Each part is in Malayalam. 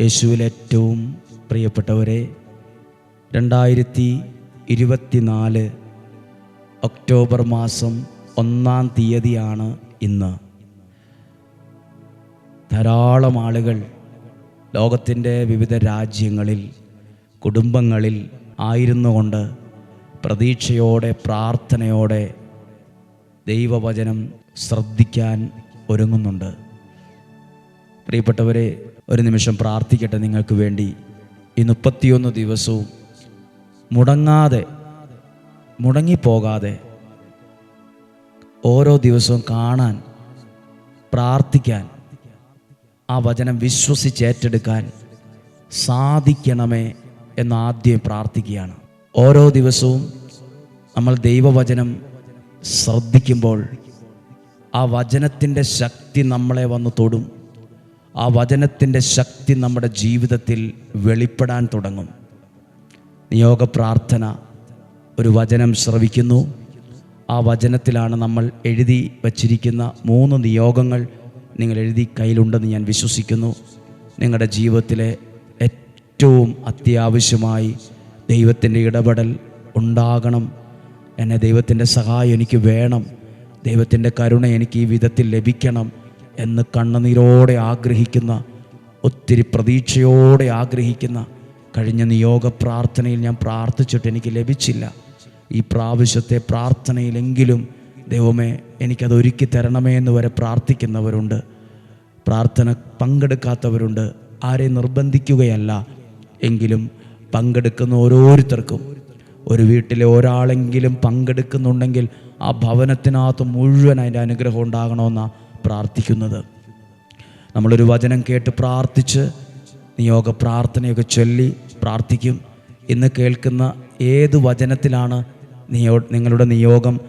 യേശുവിൽ ഏറ്റവും പ്രിയപ്പെട്ടവരെ രണ്ടായിരത്തി ഇരുപത്തിനാല് ഒക്ടോബർ മാസം ഒന്നാം തീയതിയാണ് ഇന്ന്. ധാരാളം ആളുകൾ ലോകത്തിന്റെ വിവിധ രാജ്യങ്ങളിൽ കുടുംബങ്ങളിൽ ആയിരുന്നു കൊണ്ട് പ്രതീക്ഷയോടെ പ്രാർത്ഥനയോടെ ദൈവവചനം ശ്രദ്ധിക്കാൻ ഒരുങ്ങുന്നുണ്ട്. പ്രിയപ്പെട്ടവരെ ഒരു നിമിഷം പ്രാർത്ഥിക്കട്ടെ നിങ്ങൾക്ക് വേണ്ടി. ഈ മുപ്പത്തിയൊന്ന് ദിവസവും മുടങ്ങാതെ മുടങ്ങിപ്പോകാതെ ഓരോ ദിവസവും കാണാൻ പ്രാർത്ഥിക്കാൻ ആ വചനം വിശ്വസിച്ചേറ്റെടുക്കാൻ സാധിക്കണമേ എന്ന് ആദ്യം പ്രാർത്ഥിക്കുകയാണ്. ഓരോ ദിവസവും നമ്മൾ ദൈവവചനം ശ്രദ്ധിക്കുമ്പോൾ ആ വചനത്തിന്റെ ശക്തി നമ്മളെ വന്ന് തൊടും. ആ വചനത്തിന്റെ ശക്തി നമ്മുടെ ജീവിതത്തിൽ വെളിപ്പെടാൻ തുടങ്ങും. നിയോഗ പ്രാർത്ഥന ഒരു വചനം ശ്രവിക്കുന്നു. ആ വചനത്തിലാണ് നമ്മൾ എഴുതി വച്ചിരിക്കുന്ന മൂന്ന് നിയോഗങ്ങൾ നിങ്ങൾ എഴുതി കയ്യിലുണ്ടെന്ന് ഞാൻ വിശ്വസിക്കുന്നു. നിങ്ങളുടെ ജീവിതത്തിലെ ഏറ്റവും അത്യാവശ്യമായി ദൈവത്തിന്റെ ഇടപെടൽ ഉണ്ടാകണം. എന്നെ ദൈവത്തിന്റെ സഹായം എനിക്ക് വേണം. ദൈവത്തിന്റെ കരുണ എനിക്ക് ഈ വിധത്തിൽ ലഭിക്കണം. എന്ന് കണ്ണുനീരോടെ ആഗ്രഹിക്കുന്ന ഒത്തിരി പ്രതീക്ഷയോടെ ആഗ്രഹിക്കുന്ന കഴിഞ്ഞ നിയോഗ പ്രാർത്ഥനയിൽ ഞാൻ പ്രാർത്ഥിച്ചിട്ട് എനിക്ക് ലഭിച്ചില്ല. ഈ പ്രാവശ്യത്തെ പ്രാർത്ഥനയിലെങ്കിലും ദൈവമേ എനിക്കത് ഒരുക്കി തരണമേ എന്ന് വരെ പ്രാർത്ഥിക്കുന്നവരുണ്ട്. പ്രാർത്ഥന പങ്കെടുക്കാത്തവരുണ്ട്. ആരെ നിർബന്ധിക്കുകയല്ല. എങ്കിലും പങ്കെടുക്കുന്ന ഓരോരുത്തർക്കും ഒരു വീട്ടിലെ ഒരാളെങ്കിലും പങ്കെടുക്കുന്നുണ്ടെങ്കിൽ ആ ഭവനത്തിനകത്ത് മുഴുവൻ അതിന്റെ അനുഗ്രഹം ഉണ്ടാകണമെന്നാണ് പ്രാർത്ഥിക്കുന്നത്. നമ്മളൊരു വചനം കേട്ട് പ്രാർത്ഥിച്ച് നിയോഗ പ്രാർത്ഥനയൊക്കെ ചൊല്ലി പ്രാർത്ഥിക്കും. ഇന്ന് കേൾക്കുന്ന ഏത് വചനത്തിലാണ് നിയോ നിങ്ങളുടെ നിയോഗം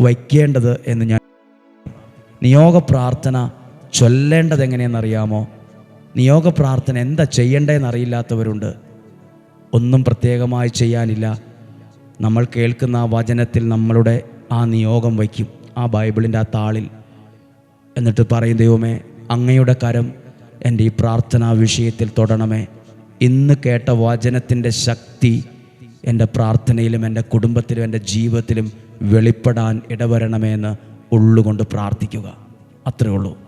വയ്ക്കേണ്ടത് എന്ന് ഞാൻ നിയോഗ പ്രാർത്ഥന ചൊല്ലേണ്ടത് എങ്ങനെയെന്നറിയാമോ? നിയോഗ പ്രാർത്ഥന എന്താ ചെയ്യേണ്ടതെന്ന് അറിയില്ലാത്തവരുണ്ട് ഒന്നും പ്രത്യേകമായി ചെയ്യാനില്ല. നമ്മൾ കേൾക്കുന്ന ആ വചനത്തിൽ നമ്മളുടെ ആ നിയോഗം വയ്ക്കും. ആ ബൈബിളിന്റെ ആ താളിൽ. എന്നിട്ട് പറയും ദൈവമേ അങ്ങയുടെ കരം എന്റെ ഈ പ്രാർത്ഥനാ വിഷയത്തിൽ തൊടണമേ. ഇന്ന് കേട്ട വചനത്തിന്റെ ശക്തി എന്റെ പ്രാർത്ഥനയിലും എന്റെ കുടുംബത്തിലും എന്റെ ജീവിതത്തിലും വെളിപ്പെടാൻ ഇടവരണമേ എന്ന് ഉള്ളുകൊണ്ട് പ്രാർത്ഥിക്കുക. അത്രേ ഉള്ളൂ.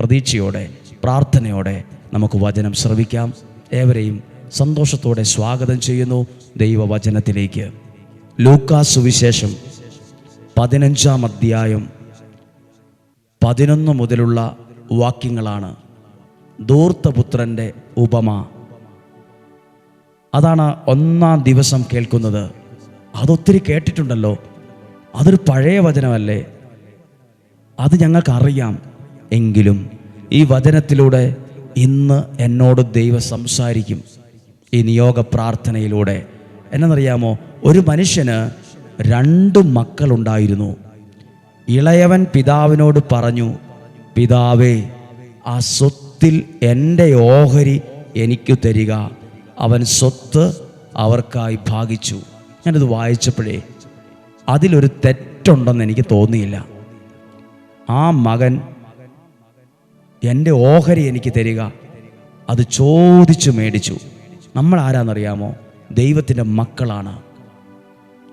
പ്രതീക്ഷയോടെ പ്രാർത്ഥനയോടെ നമുക്ക് വചനം ശ്രവിക്കാം. ഏവരെയും സന്തോഷത്തോടെ സ്വാഗതം ചെയ്യുന്നു ദൈവവചനത്തിലേക്ക്. ലൂക്കാ സുവിശേഷം പതിനഞ്ചാം അധ്യായം പതിനൊന്ന് മുതലുള്ള വാക്യങ്ങളാണ് ദൂർത്തപുത്രന്റെ ഉപമ. അതാണ് ഒന്നാം ദിവസം കേൾക്കുന്നത്. അതൊത്തിരി കേട്ടിട്ടുണ്ടല്ലോ. അതൊരു പഴയ വചനമല്ലേ? അത് ഞങ്ങൾക്കറിയാം. എങ്കിലും ഈ വചനത്തിലൂടെ ഇന്ന് എന്നോട് ദൈവം സംസാരിക്കും. ഈ നിയോഗ പ്രാർത്ഥനയിലൂടെ. എന്നറിയാമോ? ഒരു മനുഷ്യന് രണ്ട് മക്കളുണ്ടായിരുന്നു. ഇളയവൻ പിതാവിനോട് പറഞ്ഞു പിതാവേ ആ സ്വത്തിൽ എന്റെ ഓഹരി എനിക്ക് തരിക. അവൻ സ്വത്ത് അവർക്കായി ഭാഗിച്ചു. ഞാനത് വായിച്ചപ്പോഴേ അതിലൊരു തെറ്റുണ്ടെന്ന് എനിക്ക് തോന്നിയില്ല. ആ മകൻ എന്റെ ഓഹരി എനിക്ക് തരിക. അത് ചോദിച്ചു മേടിച്ചു. നമ്മൾ ആരാന്നറിയാമോ ദൈവത്തിന്റെ മക്കളാണ്.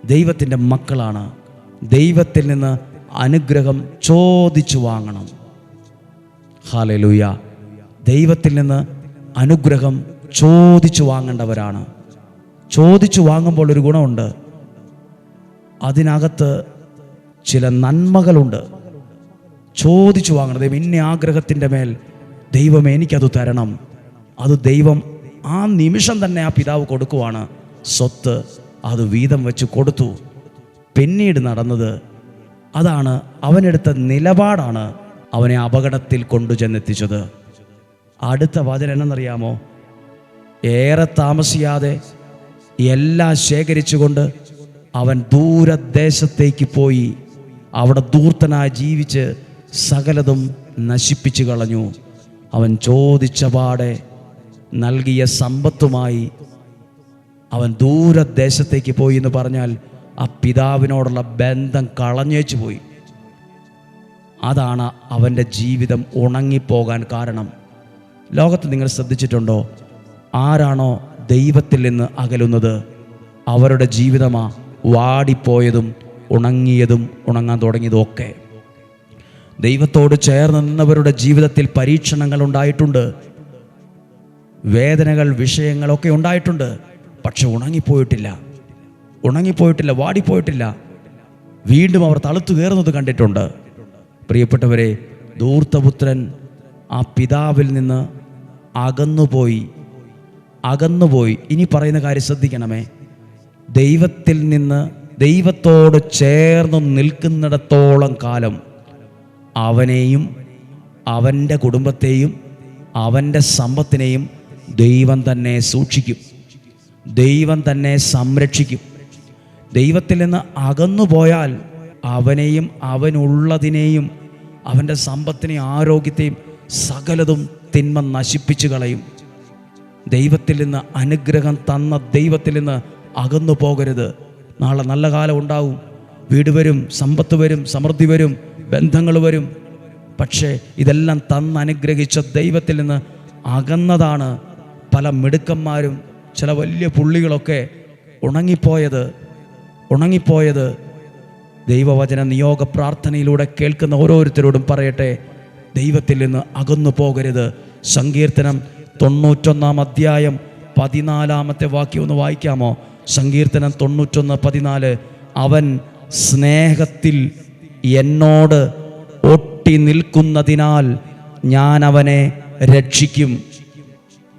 ദൈവത്തിന്റെ മക്കളാണ്. ദൈവത്തിൽ നിന്ന് അനുഗ്രഹം ചോദിച്ചു വാങ്ങണം. ഹാലലൂയ ദൈവത്തിൽ നിന്ന് അനുഗ്രഹം ചോദിച്ചു വാങ്ങേണ്ടവരാണ്. ചോദിച്ചു വാങ്ങുമ്പോൾ ഒരു ഗുണമുണ്ട്. അതിനകത്ത് ചില നന്മകളുണ്ട്. ചോദിച്ചു വാങ്ങണം. ദൈവം ഇന്ന ആഗ്രഹത്തിന്റെ മേൽ ദൈവം എനിക്കത് തരണം. അത് ദൈവം ആ നിമിഷം തന്നെ ആ പിതാവ് കൊടുക്കുവാണ്. സ്വത്ത് അത് വീതം വെച്ച് കൊടുത്തു. പിന്നീട് നടന്നത് അതാണ് അവനെടുത്ത നിലപാടാണ് അവനെ അപകടത്തിൽ കൊണ്ടുചെന്നെത്തിച്ചത്. അടുത്ത വചനം എന്നറിയാമോ? ഏറെ താമസിയാതെ എല്ലാം ശേഖരിച്ചുകൊണ്ട് അവൻ ദൂരദേശത്തേക്ക് പോയി അവിടെ ദൂർത്തനായി ജീവിച്ച് സകലതും നശിപ്പിച്ചു കളഞ്ഞു. അവൻ ചോദിച്ച പാടെ നൽകിയ സമ്പത്തുമായി അവൻ ദൂരദേശത്തേക്ക് പോയി എന്ന് പറഞ്ഞാൽ ആ പിതാവിനോടുള്ള ബന്ധം കളഞ്ഞേച്ചു പോയി. അതാണ് അവന്റെ ജീവിതം ഉണങ്ങിപ്പോകാൻ കാരണം. ലോകത്ത് നിങ്ങൾ ശ്രദ്ധിച്ചിട്ടുണ്ടോ? ആരാണോ ദൈവത്തിൽ നിന്ന് അകലുന്നത്? അവരുടെ ജീവിതമാ വാടിപ്പോയതും ഉണങ്ങിയതും ഉണങ്ങാൻ തുടങ്ങിയതും ഒക്കെ ദൈവത്തോട് ചേർന്ന് നിന്നവരുടെ ജീവിതത്തിൽ പരീക്ഷണങ്ങൾ ഉണ്ടായിട്ടുണ്ട്. വേദനകൾ വിഷയങ്ങളൊക്കെ ഉണ്ടായിട്ടുണ്ട്. പക്ഷെ ഉണങ്ങിപ്പോയിട്ടില്ല. ഉണങ്ങിപ്പോയിട്ടില്ല വാടിപ്പോയിട്ടില്ല. വീണ്ടും അവർ തളുത്തു കയറുന്നത് കണ്ടിട്ടുണ്ട്. പ്രിയപ്പെട്ടവരെ ധൂർത്തപുത്രൻ ആ പിതാവിൽ നിന്ന് അകന്നുപോയി അകന്നുപോയി. ഇനി പറയുന്ന കാര്യം ശ്രദ്ധിക്കണമേ. ദൈവത്തിൽ നിന്ന് ദൈവത്തോട് ചേർന്ന് നിൽക്കുന്നിടത്തോളം കാലം അവനെയും അവന്റെ കുടുംബത്തെയും അവന്റെ സമ്പത്തിനെയും ദൈവം തന്നെ സൂക്ഷിക്കും. ദൈവം തന്നെ സംരക്ഷിക്കും. ദൈവത്തിൽ നിന്ന് അകന്നു പോയാൽ അവനെയും അവനുള്ളതിനെയും അവന്റെ സമ്പത്തിനെയും ആരോഗ്യത്തെയും സകലതും തിന്മ നശിപ്പിച്ചു കളയും. ദൈവത്തിൽ നിന്ന് അനുഗ്രഹം തന്ന ദൈവത്തിൽ നിന്ന് അകന്നു പോകരുത്. നാളെ നല്ല കാലം ഉണ്ടാവും. വീട് വരും സമ്പത്ത് വരും സമൃദ്ധി വരും ബന്ധങ്ങൾ വരും. പക്ഷേ ഇതെല്ലാം തന്ന് അനുഗ്രഹിച്ച ദൈവത്തിൽ നിന്ന് അകന്നതാണ് പല മിടുക്കന്മാരും ചില വലിയ പുള്ളികളൊക്കെ ഉണങ്ങിപ്പോയത്. ഉണങ്ങിപ്പോയത്. ദൈവവചന നിയോഗ പ്രാർത്ഥനയിലൂടെ കേൾക്കുന്ന ഓരോരുത്തരോടും പറയട്ടെ ദൈവത്തിൽ നിന്ന് അകന്നു പോകരുത്. സങ്കീർത്തനം തൊണ്ണൂറ്റൊന്നാം അധ്യായം പതിനാലാമത്തെ വാക്യം ഒന്ന് വായിക്കാമോ? സങ്കീർത്തനം തൊണ്ണൂറ്റൊന്ന് പതിനാല് അവൻ സ്നേഹത്തിൽ എന്നോട് ഒട്ടി നിൽക്കുന്നതിനാൽ ഞാൻ അവനെ രക്ഷിക്കും.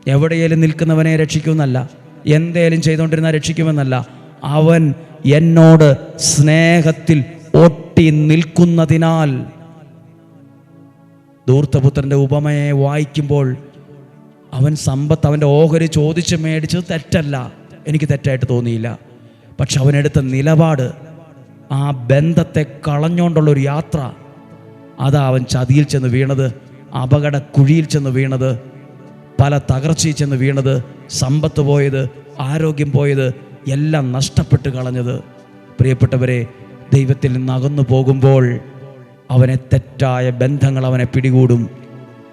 എവിടെയേലും നിൽക്കുന്നവനെ രക്ഷിക്കുമെന്നല്ല എന്തേലും ചെയ്തുകൊണ്ടിരുന്നാൽ രക്ഷിക്കുമെന്നല്ല അവൻ എന്നോട് സ്നേഹത്തിൽ ഒട്ടി നിൽക്കുന്നതിനാൽ. ധൂർത്തപുത്രന്റെ ഉപമയെ വായിക്കുമ്പോൾ അവൻ സമ്പത്ത് അവന്റെ ഓഹരി ചോദിച്ച് മേടിച്ചത് തെറ്റല്ല. എനിക്ക് തെറ്റായിട്ട് തോന്നിയില്ല. പക്ഷെ അവനെടുത്ത നിലപാട് ആ ബന്ധത്തെ കളഞ്ഞുകൊണ്ടുള്ള ഒരു യാത്ര അതാ അവൻ ചതിയിൽ ചെന്ന് വീണത് അപകട കുഴിയിൽ ചെന്ന് വീണത് പല തകർച്ചയിൽ ചെന്ന് വീണത് സമ്പത്ത് പോയത് ആരോഗ്യം പോയത് എല്ലാം നഷ്ടപ്പെട്ട് കളഞ്ഞത്. പ്രിയപ്പെട്ടവരെ ദൈവത്തിൽ നിന്ന് അകന്നു പോകുമ്പോൾ അവനെ തെറ്റായ ബന്ധങ്ങൾ അവനെ പിടികൂടും.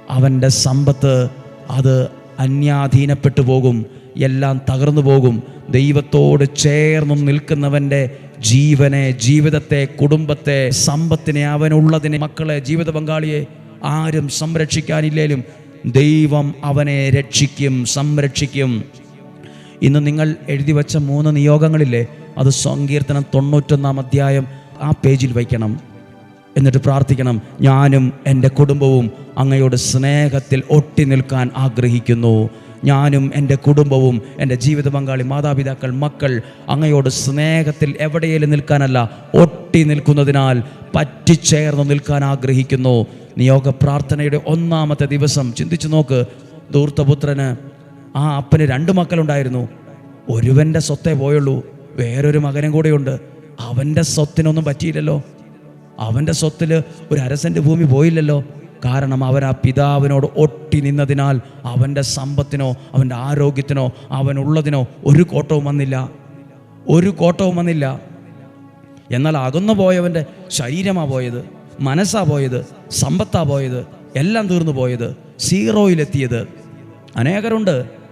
അവന്റെ സമ്പത്ത് അത് അന്യാധീനപ്പെട്ടു പോകും. എല്ലാം തകർന്നു പോകും. ദൈവത്തോട് ചേർന്ന് നിൽക്കുന്നവന്റെ ജീവനെ ജീവിതത്തെ കുടുംബത്തെ സമ്പത്തിനെ അവനുള്ളതിനെ മക്കളെ ജീവിത പങ്കാളിയെ ആരും സംരക്ഷിക്കാനില്ലേലും ദൈവം അവനെ രക്ഷിക്കും സംരക്ഷിക്കും. ഇന്ന് നിങ്ങൾ എഴുതി വച്ച മൂന്ന് നിയോഗങ്ങളില്ലേ? അത് സങ്കീർത്തനം തൊണ്ണൂറ്റൊന്നാം അധ്യായം ആ പേജിൽ വയ്ക്കണം. എന്നിട്ട് പ്രാർത്ഥിക്കണം. ഞാനും എന്റെ കുടുംബവും അങ്ങയോട് സ്നേഹത്തിൽ ഒട്ടി നിൽക്കാൻ ആഗ്രഹിക്കുന്നു. ഞാനും എന്റെ കുടുംബവും എന്റെ ജീവിത പങ്കാളി മാതാപിതാക്കൾ മക്കൾ അങ്ങയോട് സ്നേഹത്തിൽ എവിടെയെങ്കിലും നിൽക്കാനല്ല ഒട്ടി നിൽക്കുന്നതിനാൽ പറ്റിച്ചേർന്ന് നിൽക്കാൻ ആഗ്രഹിക്കുന്നു. നിയോഗ പ്രാർത്ഥനയുടെ ഒന്നാമത്തെ ദിവസം ചിന്തിച്ചു നോക്ക്. ധൂർത്തപുത്രന് ആ അപ്പന് രണ്ട് മക്കളുണ്ടായിരുന്നു. ഒരുവന്റെ സ്വത്തേ പോയുള്ളൂ. വേറൊരു മകനും കൂടെയുണ്ട്. അവന്റെ സ്വത്തിനൊന്നും പറ്റിയില്ലല്ലോ. അവന്റെ സ്വത്തിൽ ഒരു അരസന്റെ ഭൂമി പോയില്ലല്ലോ. കാരണം അവൻ ആ പിതാവിനോട് ഒട്ടി നിന്നതിനാൽ അവന്റെ സമ്പത്തിനോ അവന്റെ ആരോഗ്യത്തിനോ അവനുള്ളതിനോ ഒരു കോട്ടവും വന്നില്ല. ഒരു കോട്ടവും വന്നില്ല. എന്നാൽ അകന്നു പോയവന്റെ ശരീരമാ പോയത് മനസ്സാ പോയത് സമ്പത്താ പോയത് എല്ലാം തീർന്നു പോയത് സീറോയിലെത്തിയത്. അനേകരുണ്ട്.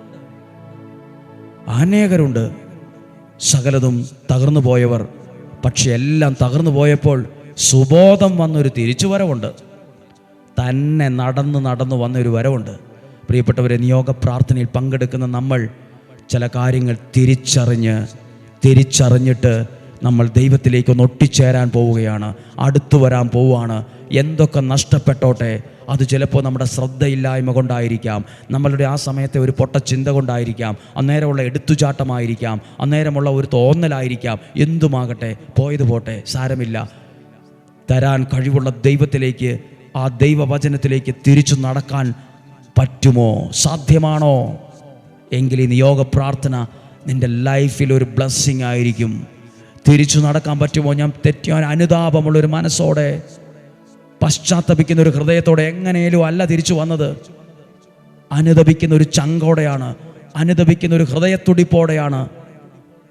അനേകരുണ്ട്. സകലതും തകർന്നു പോയവർ. പക്ഷെ എല്ലാം തകർന്നു പോയപ്പോൾ സുബോധം വന്നൊരു തിരിച്ചുവരവുണ്ട്. തന്നെ നടന്ന് നടന്ന് വന്നൊരു വരവുണ്ട്. പ്രിയപ്പെട്ടവരെ നിയോഗ പ്രാർത്ഥനയിൽ പങ്കെടുക്കുന്ന നമ്മൾ ചില കാര്യങ്ങൾ തിരിച്ചറിഞ്ഞ് തിരിച്ചറിഞ്ഞിട്ട് നമ്മൾ ദൈവത്തിലേക്ക് ഒന്ന് ഒട്ടിച്ചേരാൻ പോവുകയാണ് അടുത്തു വരാൻ പോവുകയാണ്. എന്തൊക്കെ നഷ്ടപ്പെട്ടോട്ടെ അത് ചിലപ്പോൾ നമ്മുടെ ശ്രദ്ധയില്ലായ്മ കൊണ്ടായിരിക്കാം. നമ്മളുടെ ആ സമയത്തെ ഒരു പൊട്ട ചിന്ത കൊണ്ടായിരിക്കാം. അന്നേരമുള്ള എടുത്തുചാട്ടമായിരിക്കാം. അന്നേരമുള്ള ഒരു തോന്നലായിരിക്കാം. എന്തുമാകട്ടെ പോയത് പോട്ടെ സാരമില്ല. തരാൻ കഴിവുള്ള ദൈവത്തിലേക്ക് ആ ദൈവവചനത്തിലേക്ക് തിരിച്ചു നടക്കാൻ പറ്റുമോ? സാധ്യമാണോ? എങ്കിൽ ഈ നിയോഗ പ്രാർത്ഥന നിന്റെ ലൈഫിൽ ഒരു ബ്ലെസ്സിങ് ആയിരിക്കും. തിരിച്ചു നടക്കാൻ പറ്റുമോ? ഞാൻ തെറ്റിയാൻ അനുതാപമുള്ളൊരു മനസ്സോടെ. പശ്ചാത്തപിക്കുന്ന ഒരു ഹൃദയത്തോടെ എങ്ങനെയും അല്ല തിരിച്ചു വന്നത്. അനുദപിക്കുന്ന ഒരു ചങ്കോടെയാണ്. അനുദപിക്കുന്ന ഒരു ഹൃദയത്തുടിപ്പോടെയാണ്.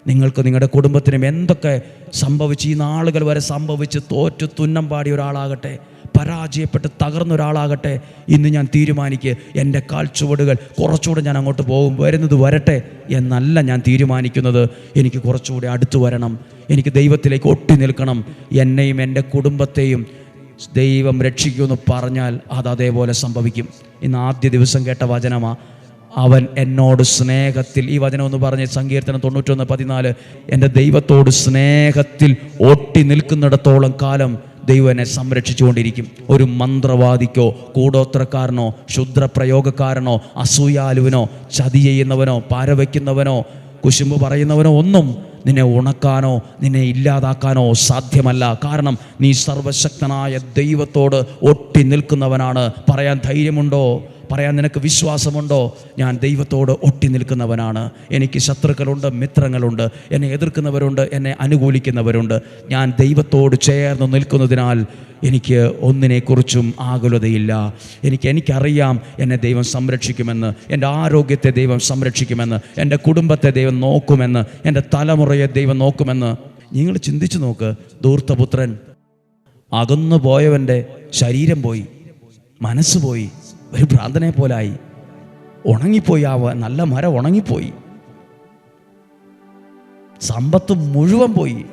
നിങ്ങൾക്ക് നിങ്ങളുടെ കുടുംബത്തിനും എന്തൊക്കെ സംഭവിച്ച് ഈ നാളുകൾ വരെ സംഭവിച്ച് തോറ്റു തുന്നം പാടിയ ഒരാളാകട്ടെ പരാജയപ്പെട്ട് തകർന്ന ഒരാളാകട്ടെ ഇന്ന് ഞാൻ തീരുമാനിക്കുക എന്റെ കാൽച്ചുവടുകൾ കുറച്ചുകൂടെ ഞാൻ അങ്ങോട്ട് പോകും വരുന്നത് വരട്ടെ എന്നല്ല ഞാൻ തീരുമാനിക്കുന്നത്. എനിക്ക് കുറച്ചുകൂടെ അടുത്തു വരണം. എനിക്ക് ദൈവത്തിലേക്ക് ഒട്ടി നിൽക്കണം. എന്നെയും എന്റെ കുടുംബത്തെയും ദൈവം രക്ഷിക്കുമെന്ന് പറഞ്ഞാൽ അത് അതേപോലെ സംഭവിക്കും. ഇന്ന് ആദ്യ ദിവസം കേട്ട വചനമാ അവൻ എന്നോട് സ്നേഹത്തിൽ ഈ വചനം എന്ന് പറഞ്ഞ് സങ്കീർത്തനം തൊണ്ണൂറ്റൊന്ന് പതിനാല് എന്റെ ദൈവത്തോട് സ്നേഹത്തിൽ ഒട്ടി നിൽക്കുന്നിടത്തോളം കാലം ദൈവം എന്നെ സംരക്ഷിച്ചുകൊണ്ടിരിക്കും. ഒരു മന്ത്രവാദിക്കോ കൂടോത്രക്കാരനോ ക്ഷുദ്രപ്രയോഗക്കാരനോ അസൂയാലുവിനോ ചതി ചെയ്യുന്നവനോ പാരവയ്ക്കുന്നവനോ കുശുമ്പ് പറയുന്നവനോ ഒന്നും നിന്നെ ഉണക്കാനോ നിന്നെ ഇല്ലാതാക്കാനോ സാധ്യമല്ല. കാരണം നീ സർവശക്തനായ ദൈവത്തോട് ഒട്ടി നിൽക്കുന്നവനാണ്. പറയാൻ ധൈര്യമുണ്ടോ? പറയാൻ നിനക്ക് വിശ്വാസമുണ്ടോ? ഞാൻ ദൈവത്തോട് ഒട്ടി നിൽക്കുന്നവനാണ്. എനിക്ക് ശത്രുക്കളുണ്ട് മിത്രങ്ങളുണ്ട് എന്നെ എതിർക്കുന്നവരുണ്ട് എന്നെ അനുകൂലിക്കുന്നവരുണ്ട്. ഞാൻ ദൈവത്തോട് ചേർന്ന് നിൽക്കുന്നതിനാൽ എനിക്ക് ഒന്നിനെക്കുറിച്ചും ആകുലതയില്ല. എനിക്ക് എനിക്കറിയാം എന്നെ ദൈവം സംരക്ഷിക്കുമെന്ന് എന്റെ ആരോഗ്യത്തെ ദൈവം സംരക്ഷിക്കുമെന്ന് എന്റെ കുടുംബത്തെ ദൈവം നോക്കുമെന്ന് എന്റെ തലമുറയെ ദൈവം നോക്കുമെന്ന്. നിങ്ങൾ ചിന്തിച്ചു നോക്ക് ധൂർത്തപുത്രൻ അകന്നു പോയവന്റെ ശരീരം പോയി മനസ്സ് പോയി. ഒരു ഭ്രാന്തനെ പോലായി. ഉണങ്ങിപ്പോയി ആ നല്ല മരം ഉണങ്ങിപ്പോയി. സമ്പത്ത് മുഴുവൻ പോയി.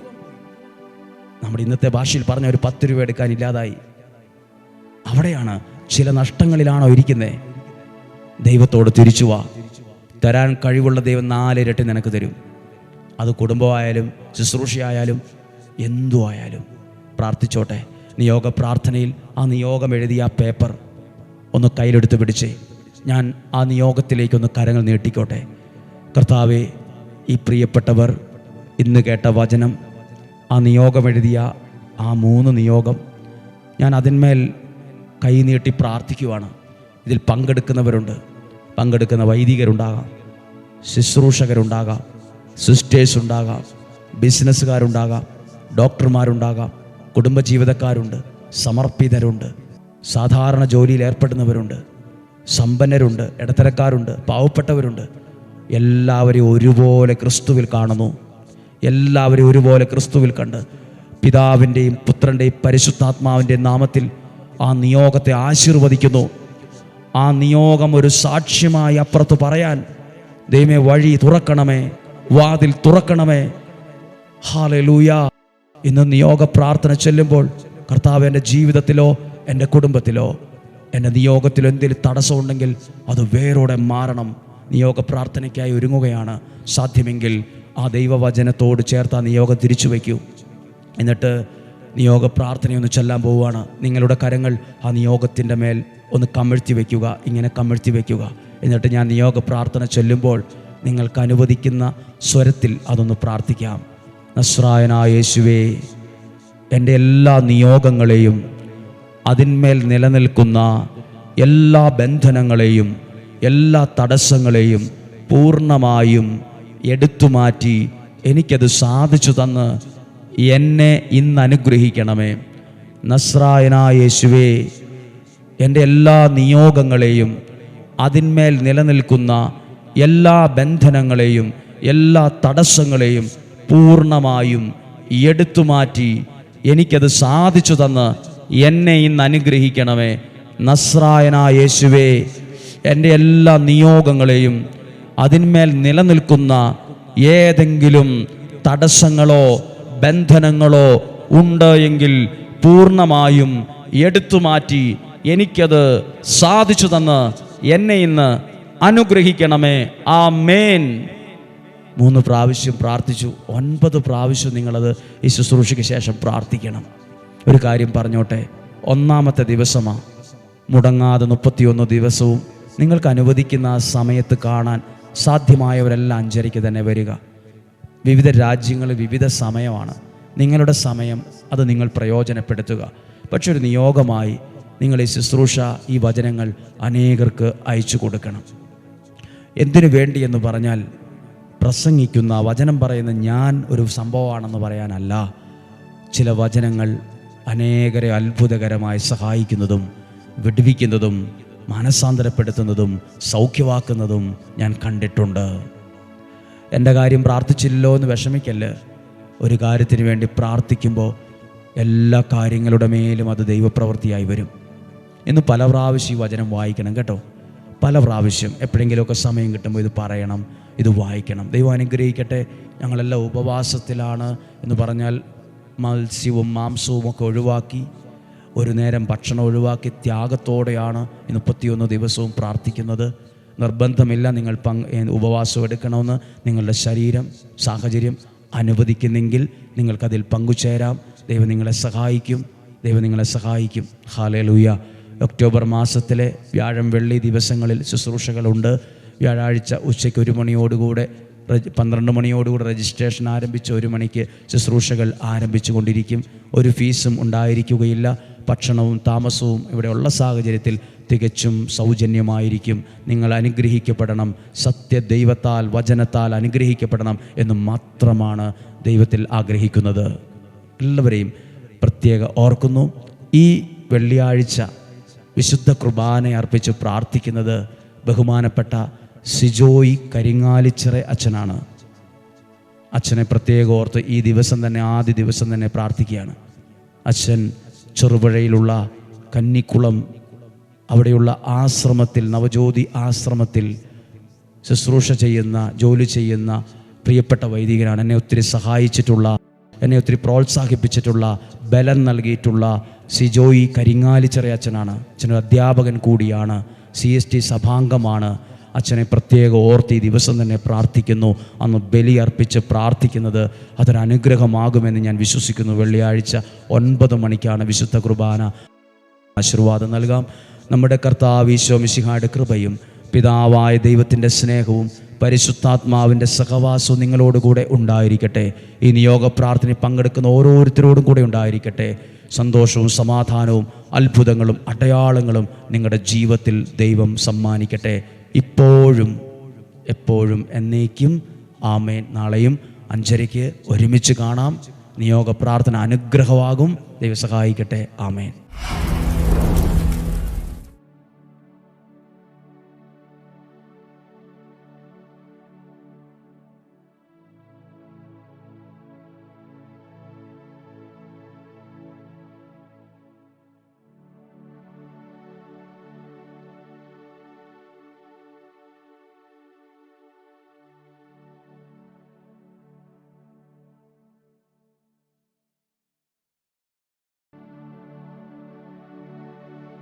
നമ്മുടെ ഇന്നത്തെ ഭാഷയിൽ പറഞ്ഞ ഒരു പത്ത് രൂപ എടുക്കാൻ ഇല്ലാതായി. അവിടെയാണ് ചില നഷ്ടങ്ങളിലാണോ ഇരിക്കുന്നത് ദൈവത്തോട് തിരിച്ചു വാ. തരാൻ കഴിവുള്ള ദൈവം നാലിരട്ടി നിനക്ക് തരും. അത് കുടുംബമായാലും ശുശ്രൂഷയായാലും എന്തു ആയാലും പ്രാർത്ഥിച്ചോട്ടെ. നിയോഗ പ്രാർത്ഥനയിൽ ആ നിയോഗം എഴുതിയ പേപ്പർ. ഒന്ന് കയ്യിലെടുത്ത് പിടിച്ച് ഞാൻ ആ നിയോഗത്തിലേക്കൊന്ന് കരങ്ങൾ നീട്ടിക്കോട്ടെ. കർത്താവെ ഈ പ്രിയപ്പെട്ടവർ ഇന്ന് കേട്ട വചനം ആ നിയോഗം എഴുതിയ ആ മൂന്ന് നിയോഗം ഞാൻ അതിന്മേൽ കൈ നീട്ടി പ്രാർത്ഥിക്കുവാണ്. ഇതിൽ പങ്കെടുക്കുന്നവരുണ്ട്. പങ്കെടുക്കുന്ന വൈദികരുണ്ടാകാം ശുശ്രൂഷകരുണ്ടാകാം സിസ്റ്റേഴ്സ് ഉണ്ടാകാം ബിസിനസ്സുകാരുണ്ടാകാം ഡോക്ടർമാരുണ്ടാകാം കുടുംബജീവിതക്കാരുണ്ട് സമർപ്പിതരുണ്ട്. സാധാരണ ജോലിയിൽ ഏർപ്പെടുന്നവരുണ്ട്. സമ്പന്നരുണ്ട് ഇടത്തരക്കാരുണ്ട് പാവപ്പെട്ടവരുണ്ട്. എല്ലാവരെയും ഒരുപോലെ ക്രിസ്തുവിൽ കാണുന്നു. എല്ലാവരെയും ഒരുപോലെ ക്രിസ്തുവിൽ കണ്ട് പിതാവിന്റെയും പുത്രന്റെയും പരിശുദ്ധാത്മാവിന്റെയും നാമത്തിൽ ആ നിയോഗത്തെ ആശീർവദിക്കുന്നു. ആ നിയോഗം ഒരു സാക്ഷ്യമായി അപ്പുറത്ത് പറയാൻ ദൈവമേ വഴി തുറക്കണമേ വാതിൽ തുറക്കണമേ. ഹാലലൂയ. ഇന്ന് നിയോഗ പ്രാർത്ഥന ചെല്ലുമ്പോൾ കർത്താവ് എന്റെ ജീവിതത്തിലോ എന്റെ കുടുംബത്തിലോ എന്റെ നിയോഗത്തിലോ എന്തെങ്കിലും തടസ്സമുണ്ടെങ്കിൽ അത് വേരോടെ മാറണം. നിയോഗ പ്രാർത്ഥനയ്ക്കായി ഒരുങ്ങുകയാണ്. സാധ്യമെങ്കിൽ ആ ദൈവവചനത്തോട് ചേർത്ത് ആ നിയോഗം തിരിച്ചു വയ്ക്കൂ. എന്നിട്ട് നിയോഗ പ്രാർത്ഥനയൊന്ന് ചെല്ലാൻ പോവുകയാണ്. നിങ്ങളുടെ കരങ്ങൾ ആ നിയോഗത്തിന്റെ മേൽ ഒന്ന് കമിഴ്ത്തി വയ്ക്കുക. ഇങ്ങനെ കമിഴ്ത്തി വയ്ക്കുക. എന്നിട്ട് ഞാൻ നിയോഗ പ്രാർത്ഥന ചൊല്ലുമ്പോൾ നിങ്ങൾക്ക് അനുവദിക്കുന്ന സ്വരത്തിൽ അതൊന്ന് പ്രാർത്ഥിക്കാം. നസ്രായനായ യേശുവേ എന്റെ എല്ലാ നിയോഗങ്ങളെയും അതിന്മേൽ നിലനിൽക്കുന്ന എല്ലാ ബന്ധനങ്ങളെയും എല്ലാ തടസ്സങ്ങളെയും പൂർണമായും എടുത്തുമാറ്റി എനിക്കത് സാധിച്ചു തന്ന് എന്നെ ഇന്ന് അനുഗ്രഹിക്കണമേ. നസ്രായനായ യേശുവേ എന്റെ എല്ലാ നിയോഗങ്ങളെയും അതിന്മേൽ നിലനിൽക്കുന്ന എല്ലാ ബന്ധനങ്ങളെയും എല്ലാ തടസ്സങ്ങളെയും പൂർണമായും എടുത്തുമാറ്റി എനിക്കത് സാധിച്ചു തന്ന് എന്നെ ഇന്ന് അനുഗ്രഹിക്കണമേ. നസ്രായനായ യേശുവേ എന്റെ എല്ലാ നിയോഗങ്ങളെയും അതിന്മേൽ നിലനിൽക്കുന്ന ഏതെങ്കിലും തടസ്സങ്ങളോ ബന്ധനങ്ങളോ ഉണ്ട് എങ്കിൽ പൂർണമായും എടുത്തു മാറ്റി എനിക്കത് സാധിച്ചു തന്ന് എന്നെ ഇന്ന് അനുഗ്രഹിക്കണമേ. ആ മേൻ മൂന്ന് പ്രാവശ്യം പ്രാർത്ഥിച്ചു. ഒൻപത് പ്രാവശ്യം നിങ്ങളത് ഈ ശുശ്രൂഷയ്ക്ക് ശേഷം പ്രാർത്ഥിക്കണം. ഒരു കാര്യം പറഞ്ഞോട്ടെ. ഒന്നാമത്തെ ദിവസമാണ് മുടങ്ങാതെ മുപ്പത്തിയൊന്ന് ദിവസവും നിങ്ങൾക്ക് അനുവദിക്കുന്ന ആ സമയത്ത് കാണാൻ സാധ്യമായവരെല്ലാം അഞ്ചരയ്ക്ക് തന്നെ വരിക. വിവിധ രാജ്യങ്ങൾ വിവിധ സമയമാണ്. നിങ്ങളുടെ സമയം അത് നിങ്ങൾ പ്രയോജനപ്പെടുത്തുക. പക്ഷെ ഒരു നിയോഗമായി നിങ്ങൾ ഈ ശുശ്രൂഷ ഈ വചനങ്ങൾ അനേകർക്ക് അയച്ചു കൊടുക്കണം. എന്തിനു വേണ്ടി എന്ന് പറഞ്ഞാൽ പ്രസംഗിക്കുന്ന വചനം പറയുന്ന ഞാൻ ഒരു സംഭവമാണെന്ന് പറയാനല്ല. ചില വചനങ്ങൾ അനേകരെ അത്ഭുതകരമായി സഹായിക്കുന്നതും വിടുവിക്കുന്നതും മനസ്സാന്തരപ്പെടുത്തുന്നതും സൗഖ്യമാക്കുന്നതും ഞാൻ കണ്ടിട്ടുണ്ട്. എന്റെ കാര്യം പ്രാർത്ഥിച്ചില്ലല്ലോ എന്ന് വിഷമിക്കല്ല്. ഒരു കാര്യത്തിന് വേണ്ടി പ്രാർത്ഥിക്കുമ്പോൾ എല്ലാ കാര്യങ്ങളുടെ മേലും അത് ദൈവപ്രവൃത്തിയായി വരും. ഇന്ന് പല പ്രാവശ്യം ഈ വചനം വായിക്കണം കേട്ടോ. പല പ്രാവശ്യം എപ്പോഴെങ്കിലുമൊക്കെ സമയം കിട്ടുമ്പോൾ ഇത് പറയണം ഇത് വായിക്കണം. ദൈവം അനുഗ്രഹിക്കട്ടെ. ഞങ്ങളെല്ലാം ഉപവാസത്തിലാണ് എന്ന് പറഞ്ഞാൽ മത്സ്യവും മാംസവും ഒക്കെ ഒഴിവാക്കി ഒരു നേരം ഭക്ഷണം ഒഴിവാക്കി ത്യാഗത്തോടെയാണ് മുപ്പത്തിയൊന്ന് ദിവസവും പ്രാർത്ഥിക്കുന്നത്. നിർബന്ധമില്ല നിങ്ങൾ പങ്ക് ഉപവാസം എടുക്കണമെന്ന് നിങ്ങളുടെ ശരീരം സാഹചര്യം അനുവദിക്കുന്നെങ്കിൽ നിങ്ങൾക്കതിൽ പങ്കുചേരാം. ദൈവം നിങ്ങളെ സഹായിക്കും. ദൈവം നിങ്ങളെ സഹായിക്കും. ഹാലലൂയ. ഒക്ടോബർ മാസത്തിലെ വ്യാഴം വെള്ളി ദിവസങ്ങളിൽ ശുശ്രൂഷകളുണ്ട്. വ്യാഴാഴ്ച ഉച്ചയ്ക്ക് ഒരു മണിയോടുകൂടെ പന്ത്രണ്ട് മണിയോടുകൂടി രജിസ്ട്രേഷൻ ആരംഭിച്ച് ഒരു മണിക്ക് ശുശ്രൂഷകൾ ആരംഭിച്ചു കൊണ്ടിരിക്കും ഒരു ഫീസും ഉണ്ടായിരിക്കുകയില്ല. ഭക്ഷണവും താമസവും ഇവിടെയുള്ള സാഹചര്യത്തിൽ തികച്ചും സൗജന്യമായിരിക്കും. നിങ്ങൾ അനുഗ്രഹിക്കപ്പെടണം. സത്യ സത്യദൈവത്താൽ വചനത്താൽ അനുഗ്രഹിക്കപ്പെടണം എന്ന് മാത്രമാണ് ദൈവത്തിൽ ആഗ്രഹിക്കുന്നത്. എല്ലാവരെയും പ്രത്യേക ഓർക്കുന്നു. ഈ വെള്ളിയാഴ്ച വിശുദ്ധ കുർബാന അർപ്പിച്ച് പ്രാർത്ഥിക്കുന്നത് ബഹുമാനപ്പെട്ട സിജോയി കരിങ്ങാലിച്ചിറ അച്ഛനാണ്. അച്ഛനെ പ്രത്യേകം ഓർത്ത് ഈ ദിവസം തന്നെ ആദ്യ ദിവസം തന്നെ പ്രാർത്ഥിക്കുകയാണ്. അച്ഛൻ ചെറുപുഴയിലുള്ള കന്നിക്കുളം അവിടെയുള്ള ആശ്രമത്തിൽ നവജ്യോതി ആശ്രമത്തിൽ ശുശ്രൂഷ ചെയ്യുന്ന ജോലി ചെയ്യുന്ന പ്രിയപ്പെട്ട വൈദികനാണ്. എന്നെ ഒത്തിരി സഹായിച്ചിട്ടുള്ള എന്നെ ഒത്തിരി പ്രോത്സാഹിപ്പിച്ചിട്ടുള്ള ബലം നൽകിയിട്ടുള്ള സിജോയി കരിങ്ങാലിച്ചിറ അച്ഛനാണ്. അച്ഛനൊരു അധ്യാപകൻ കൂടിയാണ്. സി എസ് ടി സഭാംഗമാണ്. അച്ഛനെ പ്രത്യേക ഓർത്ത് ദിവസം തന്നെ പ്രാർത്ഥിക്കുന്നു. അന്ന് ബലി അർപ്പിച്ച് പ്രാർത്ഥിക്കുന്നത് അതൊരനുഗ്രഹമാകുമെന്ന് ഞാൻ വിശ്വസിക്കുന്നു. വെള്ളിയാഴ്ച ഒൻപത് മണിക്കാണ് വിശുദ്ധ കുർബാന. ആശീർവാദം നൽകാം. നമ്മുടെ കർത്താവ് ഈശോ മിശിഹായുടെ കൃപയും പിതാവായ ദൈവത്തിന്റെ സ്നേഹവും പരിശുദ്ധാത്മാവിന്റെ സഹവാസവും നിങ്ങളോടുകൂടെ ഉണ്ടായിരിക്കട്ടെ. ഈ നിയോഗ പ്രാർത്ഥന പങ്കെടുക്കുന്ന ഓരോരുത്തരോടും കൂടെ ഉണ്ടായിരിക്കട്ടെ. സന്തോഷവും സമാധാനവും അത്ഭുതങ്ങളും അടയാളങ്ങളും നിങ്ങളുടെ ജീവിതത്തിൽ ദൈവം സമ്മാനിക്കട്ടെ. ഇപ്പോഴും എപ്പോഴും എന്നേക്കും ആമേൻ. നാളെയും അഞ്ചരയ്ക്ക് ഒരുമിച്ച് കാണാം. നിയോഗ പ്രാർത്ഥന അനുഗ്രഹമാകും. ദൈവം സഹായിക്കട്ടെ ആമേൻ.